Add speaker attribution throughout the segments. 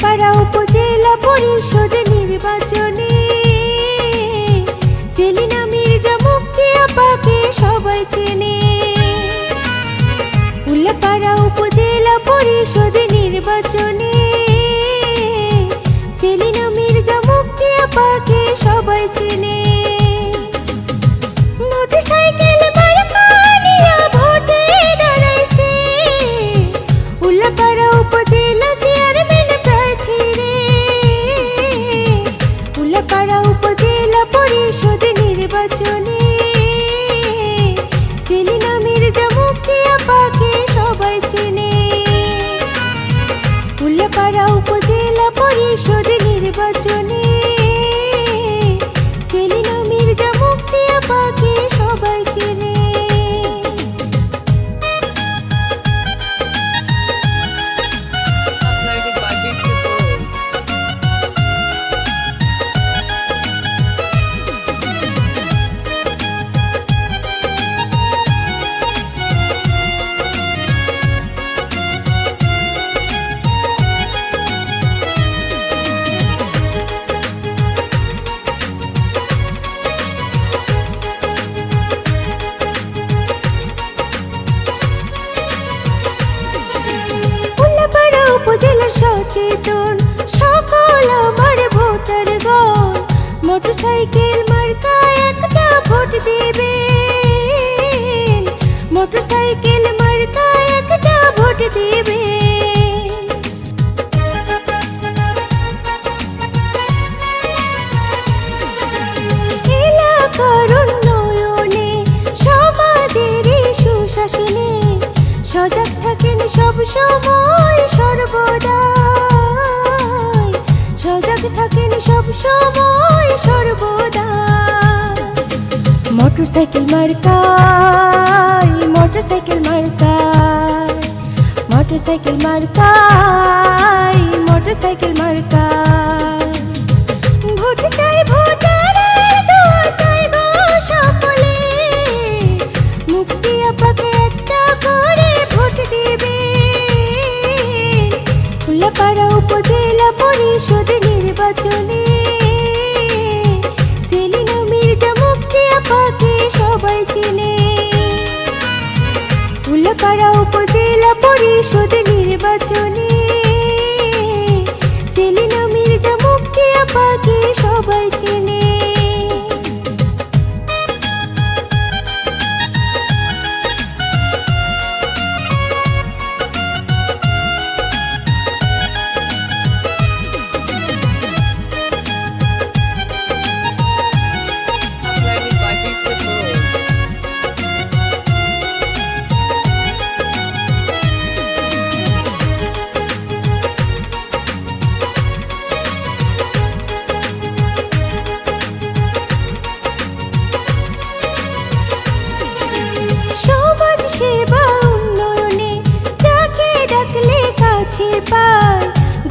Speaker 1: উল্লাপাড়া উপজেলা পরিষদ নির্বাচনে সেলিনা মির্জা মুক্তি আপাকে সবাই চেনে। উল্লাপাড়া উপজেলা পরিষদ নির্বাচনে পরিষদ নির্বাচনে। সেলিনা মির্জা মুক্তি আপাকে সবাই চেনে। উল্লাপাড়া উপজেলা পরিষদ নির্বাচনে। সচেতন সকল আমার ভোটার গণ। মোটরসাইকেল মার্কা একটা ভোট দেবে মোটরসাইকেল মার্কা একটা ভোট দেবে সুশাসনে সজাগ থাকেন সব সময়। থাকেন সব সময় সর্বদা। মোটরসাইকেল মার্কাই মোটরসাইকেল মার্কাই মোটরসাইকেল মার্কাই মোটরসাইকেল মার্কাই ভোট চাই ভোটারের দোয়া করে ভোট উল্লাপাড়া উপজেলা পরিষদ সবাই চিনে। উল্লাপাড়া উপজেলা পরিষদ নির্বাচনে সেলিনা মির্জা মুক্তি আপাকে সবাই চেনে।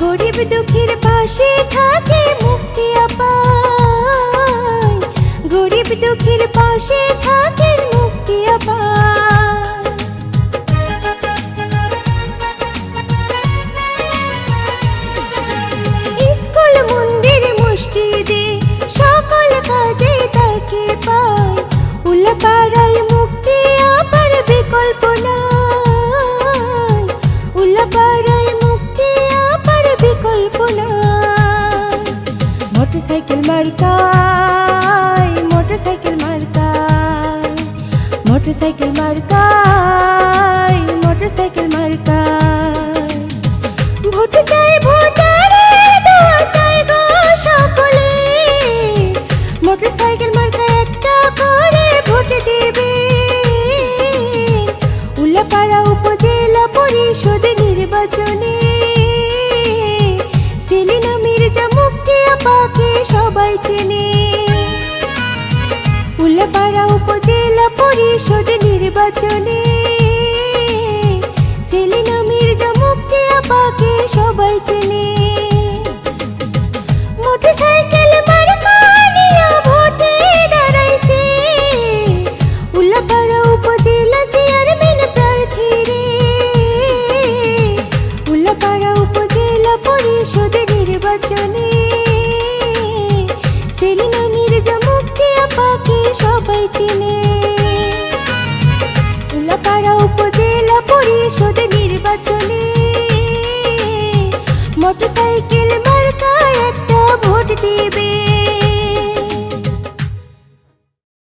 Speaker 1: গরিব দুঃখীর পাশে থাকে মুক্তি আপায়। গরিব দুঃখীর পাশে থাকে মোটরসাইকেল মার্কাই মোটরসাইকেল নির্বাচনে